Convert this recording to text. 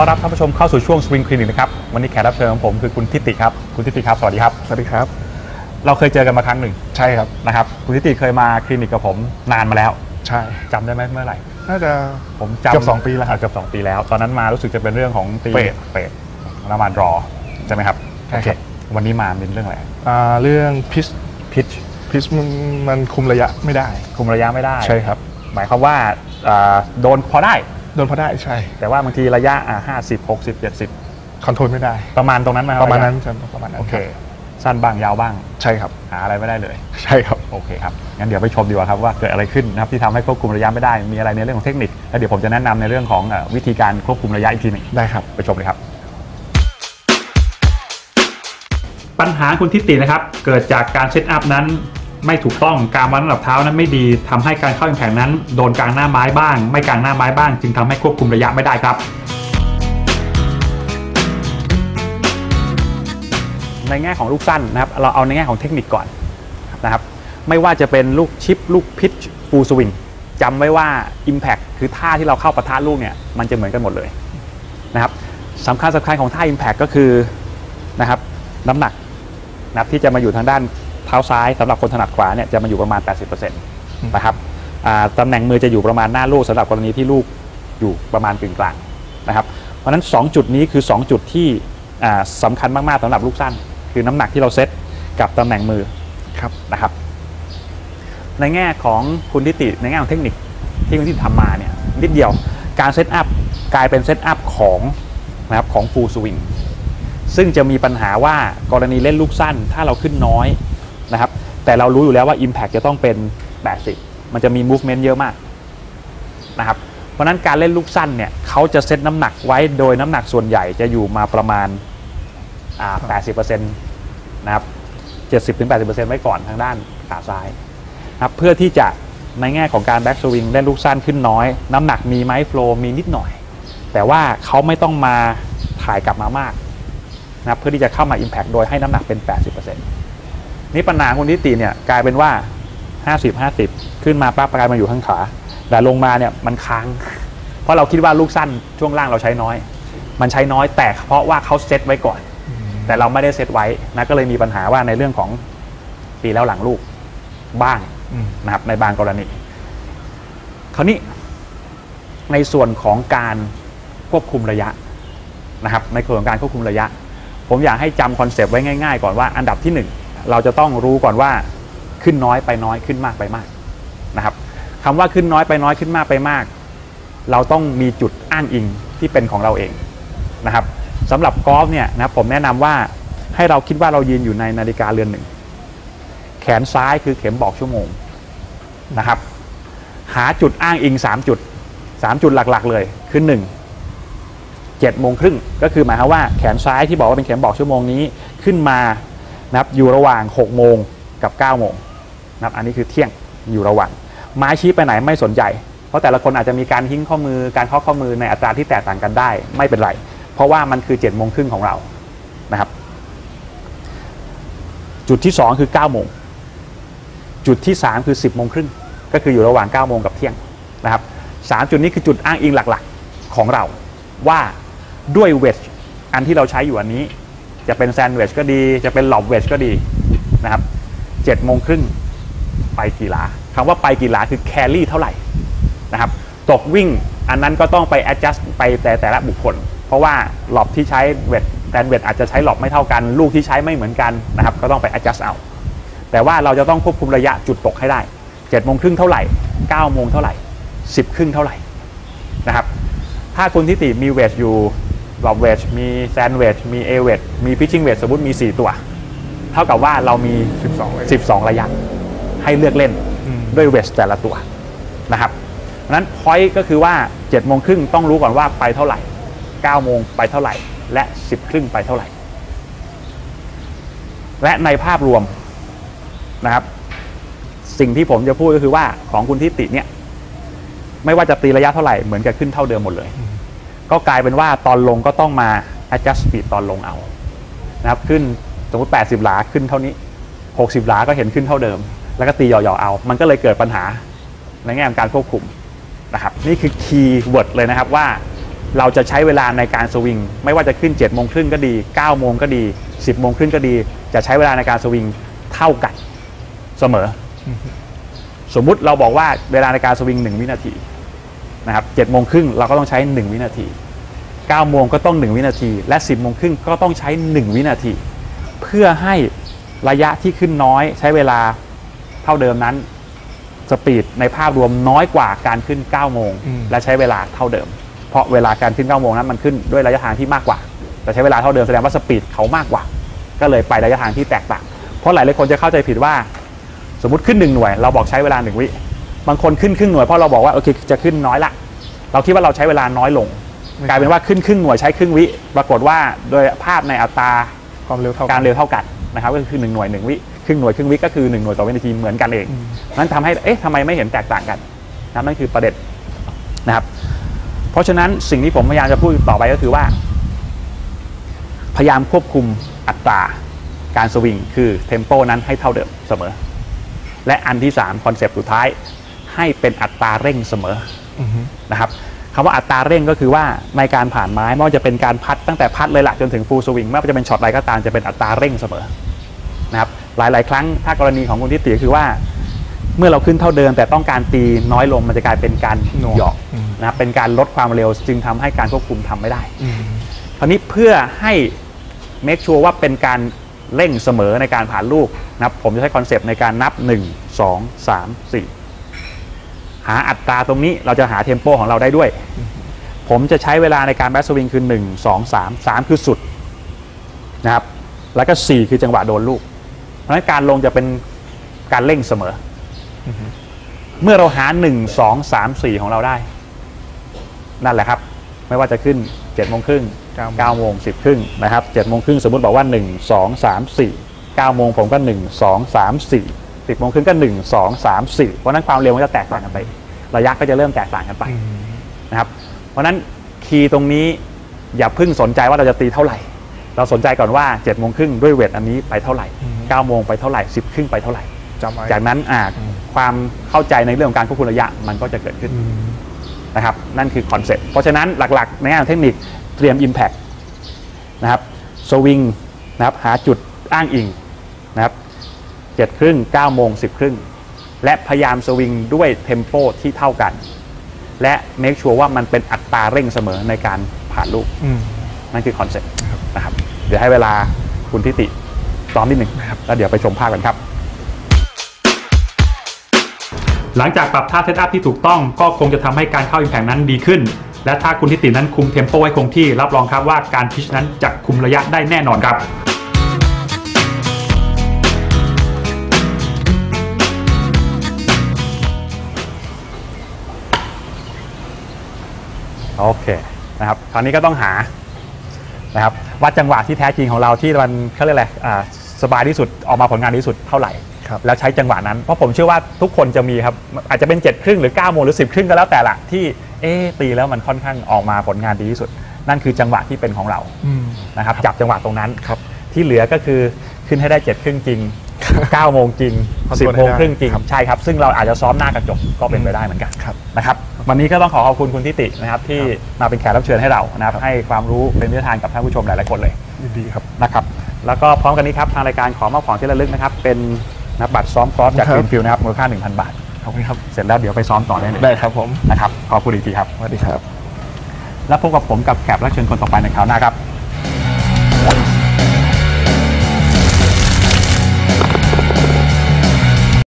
ต้อนรับท่านผู้ชมเข้าสู่ช่วงสวิงคลินิกนะครับวันนี้แขกรับเชิญของผมคือคุณทิติครับคุณทิติครับสวัสดีครับสวัสดีครับ เราเคยเจอกันมาครั้งหนึ่งใช่ครับนะครับคุณทิติเคยมาคลินิกกับผมนานมาแล้วใช่จำได้ไหมเมื่อไหร่น่าจะผมจำเกือบสองปีแล้วครับเกือบสองปีแล้ว ตอนนั้นมารู้สึกจะเป็นเรื่องของตีเฟดเฟดประมาณรอใช่ไหมครับใช่ครับโอเวันนี้มาเป็นเรื่องอะไรอ่าเรื่องพิชพิชพิชมันมันคุมระยะไม่ได้ คุมระยะไม่ได้ใช่ครับ หมายความว่าอ่าโดนพอได้ โดนพอได้ใช่ แต่ว่าบางทีระยะอ่าห้าสิบหกสิบเจ็ดสิบคอนโทรลไม่ได้ ประมาณตรงนั้นไหมคบประมาณนั้นยจะประมาณนั้นโอเค รับสั้นบ้างยาวบ้าง ใช่ครับ หาอะไรไม่ได้เลย ใช่ครับ โอเคครับ งั้นเดี๋ยวไปชมดีกว่าครับว่าเกิดอะไรขึ้นนะครับที่ทำให้ควบคุมระยะไม่ได้ มีอะไรในเรื่องของเทคนิค แล้วเดี๋ยวผมจะแนะนำในเรื่องของเอ่อวิธีการควบคุมระยะอีกทีหนึ่งได้ครับ ไปชมเลยครับ ปัญหาคุณทิตินะครับ เกิดจากการเซตอัพนั้น ไม่ถูกต้องการวางน้ำหนักเท้านั้นไม่ดีทำให้การเข้าแข่งนั้น โดนกลางหน้าไม้บ้าง ไม่กลางหน้าไม้บ้าง จึงทำให้ควบคุมระยะไม่ได้ครับ ในแง่ของลูกสั้นนะครับเราเอาในแง่ของเทคนิคก่อนนะครับไม่ว่าจะเป็นลูกชิป ลูกพิชฟูลสวิงจำไว้ว่า Impact คือท่าที่เราเข้าประทะลูกเนี่ยมันจะเหมือนกันหมดเลยนะครับสำคัญสำคัญของท่า Impact ก็คือนะครับน้ำหนักนะครับที่จะมาอยู่ทางด้าน เท้าซ้ายสำหรับคนถนัดขวาเนี่ยจะมาอยู่ประมาณ 80%นะครับอ่าตำแหน่งมือจะอยู่ประมาณหน้าลูกสำหรับกรณีที่ลูกอยู่ประมาณกึ่งกลางนะครับ เพราะฉะนั้น 2 จุดนี้คือ 2 จุดที่อ่าสำคัญมากๆสำหรับลูกสั้น คือน้ำหนักที่เราเซตกับตำแหน่งมือครับนะครับ ในแง่ของคุณทิติในแง่ของเทคนิคที่คุณทิติทำมาเนี่ยนิดเดียวการเซตอัพกลายเป็นเซตอัพของนะครับของฟูลสวิงซึ่งจะมีปัญหาว่ากรณีเล่นลูกสั้น ถ้าเราขึ้นน้อย นะครับ แต่เรารู้อยู่แล้วว่า Impact จะต้องเป็น 80 มันจะมี Movement เยอะมากนะครับ เพราะนั้นการเล่นลูกสั้นเนี่ยเขาจะเซตน้ำหนักไว้โดยน้ำหนักส่วนใหญ่จะอยู่มาประมาณอ่า80%นะครับ70-80%ไว้ก่อนทางด้านขาซ้ายนะครับเพื่อที่จะในแง่ของการแบ็กสวิงเล่นลูกสั้นขึ้นน้อย น้ำหนักมีไหมโฟล์มีนิดหน่อย แต่ว่าเขาไม่ต้องมาถ่ายกลับมามากนะเพื่อที่จะเข้ามา Impact โดยให้น้ำหนักเป็น 80% นี่ปัญหาคุณนิติเนี่ยกลายเป็นว่า 50-50 ขึ้นมาปั๊บกลายมาอยู่ข้างขา แต่ลงมาเนี่ยมันค้าง เพราะเราคิดว่าลูกสั้นช่วงล่างเราใช้น้อย มันใช้น้อยแต่เพราะว่าเขาเซตไว้ก่อน แต่เราไม่ได้เซตไว้นะก็เลยมีปัญหาว่าในเรื่องของตีแล้วหลังลูกบ้างนะครับในบางกรณี คราวนี้ในส่วนของการควบคุมระยะนะครับในส่วนของการควบคุมระยะ ผมอยากให้จำคอนเซปต์ไว้ง่าย ๆ ก่อนว่าอันดับที่หนึ่ง เราจะต้องรู้ก่อนว่าขึ้นน้อยไปน้อยขึ้นมากไปมากนะครับคำว่าขึ้นน้อยไปน้อยขึ้นมากไปมาก เราต้องมีจุดอ้างอิงที่เป็นของเราเองนะครับสำหรับกอล์ฟเนี่ยนะครับผมแนะนำว่าให้เราคิดว่าเรายืนอยู่ในนาฬิกาเรือนหนึ่ง แขนซ้ายคือเข็มบอกชั่วโมงนะครับ หาจุดอ้างอิง 3 จุด 3 จุดหลักๆ เลยคือ1 7โมงครึ่งก็คือหมายความว่าแขนซ้ายที่บอกว่าเป็นเข็มบอกชั่วโมงนี้ขึ้นมา นะครับอยู่ระหว่าง 6 โมงกับ 9 โมงนะครับอันนี้คือเที่ยงอยู่ระหว่างไม้ชี้ไปไหนไม่สนใจ เพราะแต่ละคนอาจจะมีการทิ้งข้อมือการเคาะข้อมือในอัตราที่แตกต่างกันได้ไม่เป็นไร เพราะว่ามันคือ7จ็ดโมงครึ่งของเรานะครับ จุดที่ 2 คือ 9 โมง จุดที่ 3 คือ 10โมงครึ่งก็คืออยู่ระหว่าง 9 โมงกับเที่ยงนะครับสามจุดนี้คือจุดอ้างอิงหลักๆของเราว่าด้วยเวทอันที่เราใช้อยู่อันนี้ จะเป็นแซนด์วิชก็ดี จะเป็นหลอบเวชก็ดีนะครับเจ็ดโมงครึ่งไปกี่หลาคำว่าไปกี่หลาคือแคลรี่เท่าไหร่นะครับตกวิ่งอันนั้นก็ต้องไป adjust ไปแต่แต่ละบุคคล เพราะว่าหลอบที่ใช้เวทแซนด์วิชอาจจะใช้หลอบไม่เท่ากัน ลูกที่ใช้ไม่เหมือนกันนะครับก็ต้องไป adjust เอาแต่ว่าเราจะต้องควบคุมระยะจุดตกให้ได้7จ็ดโมงครึ่งเท่าไหร่9โมงเท่าไหร่ 10ครึ่งเท่าไหร่นะครับถ้าคุณทิติมีเวทอยู่ หลอบเวทมีแซนเวทมีเอเวทมีพิชชิ่งเวทสมมติมี 4 ตัว เท่ากับว่าเรามี 12เลย12 ระยะ ให้เลือกเล่นอืมด้วยเวทแต่ละตัวนะครับเพราะฉะนั้นพอยต์ก็คือว่า7จ็ดโมงครึ่งต้องรู้ก่อนว่าไปเท่าไหร่9โมงไปเท่าไหร่ และ 10ครึ่งไปเท่าไหร่ และในภาพรวมนะครับ สิ่งที่ผมจะพูดก็คือว่าของคุณทิติเนี่ย ไม่ว่าจะตีระยะเท่าไหร่เหมือนกับขึ้นเท่าเดิมหมดเลย ก็กลายเป็นว่าตอนลงก็ต้องมา adjust speed ตอนลงเอานะครับขึ้นสมมติ 80 หลาขึ้นเท่านี้ 60 หลาก็เห็นขึ้นเท่าเดิม แล้วก็ตีหย่อๆเอา มันก็เลยเกิดปัญหาในแง่ของการควบคุมนะครับนี่คือคีย์เวิร์ดเลยนะครับว่าเราจะใช้เวลาในการสวิง ไม่ว่าจะขึ้น7จ็ดโมงครึ่งก็ดี9ก้าโมงก็ดี 10บโมงครึ่งก็ดี จะใช้เวลาในการสวิงเท่ากันเสมอ สมมุติเราบอกว่าเวลาในการสวิง 1 วินาที นะครับเจ็ดโมงครึ่งเราก็ต้องใช้ 1 วินาที9โมงก็ต้อง 1 วินาที และ 10บโมงครึ่งก็ต้องใช้ 1 วินาที เพื่อให้ระยะที่ขึ้นน้อยใช้เวลาเท่าเดิมนั้นสปีดในภาพรวมน้อยกว่าการขึ้น 9 โมงอืมและใช้เวลาเท่าเดิม เพราะเวลาการขึ้น 9 โมงนั้นมันขึ้นด้วยระยะทางที่มากกว่า แต่ใช้เวลาเท่าเดิมแสดงว่าสปีดเขามากกว่า ก็เลยไประยะทางที่แตกต่าง เพราะหลายหลายคนจะเข้าใจผิดว่า สมมติขึ้นหนึ่งหน่วย เราบอกใช้เวลาหนึ่งวิ บางคนขึ้นครึ่งหน่วยเพราะเราบอกว่าโอเคจะขึ้นน้อยละ เราคิดว่าเราใช้เวลาน้อยลง กลายเป็นว่าขึ้นครึ่งหน่วยใช้ครึ่งวิ ปรากฏว่าโดยภาพในอัตราความเร็วเท่ากัการเร็วเท่ากันนะครับก็คือ1หน่วย1วิครึ่งหน่วยครึ่งวิก็คือ 1 หน่วยต่อวินาทีเหมือนกันเองอืมนั้นทำให้เอ๊ะทำไมไม่เห็นแตกต่างกันนะครับนั่นคือประเด็นนะครับ เพราะฉะนั้นสิ่งที่ผมพยายามจะพูดต่อไปก็คือว่า พยายามควบคุมอัตราการสวิงคือเทมโปนั้นให้เท่าเดิมเสมอ และอันที่3คอนเซปต์สุดท้าย ให้เป็นอัตราเร่งเสมออือฮึนะครับคำว่าอัตราเร่งก็คือว่าในการผ่านไม้ไม่ว่าจะเป็นการพัดตั้งแต่พัดเลยละจนถึงฟูลสวิงไม่ว่าจะเป็นช็อตอะไรก็ตามจะเป็นอัตราเร่งเสมอนะครับหลาย ๆ ครั้งถ้ากรณีของคุณทิติคือว่า เมื่อเราขึ้นเท่าเดิมแต่ต้องการตีน้อยลงมันจะกลายเป็นการหน่วงหยอกอืมนะครับเป็นการลดความเร็วจึงทำให้การควบคุมทำไม่ได้อืมคราวนี้เพื่อให้เมคชัวร์ว่าเป็นการเร่งเสมอในการผ่านลูกนะครับผมจะใช้คอนเซปต์ในการนับ 1 2 3 4 หาอัตราตรงนี้เราจะหาเทมโปของเราได้ด้วย ผมจะใช้เวลาในการแบทสวิงคือ 1 2 3 3 คือสุดนะครับ แล้วก็ 4 คือจังหวะโดนลูก เพราะฉะนั้นการลงจะเป็นการเร่งเสมออเมื่อเราหา 1 2 3 4 ของเราได้ นั่นแหละครับ ไม่ว่าจะขึ้น7โมงครึ่งเก้าโมง9โมง10ครึ่งนะครับ7โมงครึ่งสมมติบอกว่า 1 2 3 4 9โมงผมก็ 1 2 3 4 10โมงครึ่งก็ 1 2 3 4 เพราะฉะนั้นความเร็วมันจะแตกต่างกันไป ระยะก็จะเริ่มแตกต่างกันไปอืมนะครับเพราะฉะนั้นคีย์ตรงนี้อย่าเพิ่งสนใจว่าเราจะตีเท่าไหร่ เราสนใจก่อนว่า7โมงครึ่งด้วยเวทอันนี้ไปเท่าไหร่9โมงไปเท่าไหร่ 10ครึ่งไปเท่าไหร่จำไว้จากนั้นอ่าอืมความเข้าใจในเรื่องของการควบคุมระยะมันก็จะเกิดขึ้นอืมนะครับนั่นคือคอนเซ็ปต์เพราะฉะนั้นหลักๆ ในงานเทคนิคเตรียม Impact นะครับสวิงนะครับหาจุดอ้างอิงนะครับ เจ็ดครึ่งเก้าโมงสิบครึ่งและพยายามสวิงด้วยเทมโปที่เท่ากัน และเมคชัวร์ว่ามันเป็นอัตราเร่งเสมอในการผ่านลูกอืมนั่นคือคอนเซ็ปต์นะครับ เดี๋ยวให้เวลาคุณทิติซ้อมนิดหนึ่งครับแล้วเดี๋ยวไปชมภาพกันครับ หลังจากปรับท่าเซตอัพที่ถูกต้องก็คงจะทำให้การเข้า Impact นั้นดีขึ้น และถ้าคุณทิตินั้นคุมเทมโปไว้คงที่รับรองครับว่าการพิชนั้นจะคุมระยะได้แน่นอนครับ โอเคนะครับคราวนี้ก็ต้องหานะครับวัดจังหวะที่แท้จริงของเราที่มันเขาเรียกอะไรอ่าสบายที่สุดออกมาผลงานดีที่สุดเท่าไหร่ ครับแล้วใช้จังหวะนั้น เพราะผมเชื่อว่าทุกคนจะมีครับ อาจจะเป็น7จ็ดครึ่งหรือ9ก้าโมงหรือ10บครึ่งก็แล้วแต่ละที่เอ๊ะตีแล้วมันค่อนข้างออกมาผลงานดีที่สุด นั่นคือจังหวะที่เป็นของเราอืม นะครับจับจังหวะตรงนั้นครับที่เหลือก็คือขึ้นให้ได้7จ็ดครึ่งจริง 9ก้าโมงจริงคอน10บโทรลโมงให้ได้ครึ่งจริงครับใช่ครับ ซึ่งเราอาจจะซ้อมหน้ากระจกก็เป็นไปได้เหมือนกันครับนะครับวันนี้ก็ต้องขอขอบคุณคุณทิตินะครับ ที่มาเป็นแขกรับเชิญให้เรานะครับครับให้ความรู้เป็นวิทยาทานกับท่านผู้ชมหลายๆคนเลยยินดีครับนะครับ แล้วก็พร้อมกันนี้ครับทางรายการขอมอบของที่ระลึกนะครับ เป็นนะบัตรซ้อมกอล์ฟจากครับกรีนฟิลนะครับมูลค่า1,000 บาทขอบคุณครับเสร็จแล้วเดี๋ยวไปซ้อมต่อได้เลยได้ครับผมนะครับขอบคุณอีกทีครับสวัสดีครับ แล้วพบกับผมกับแขกรับเชิญคนต่อไปในคราวหน้าครับ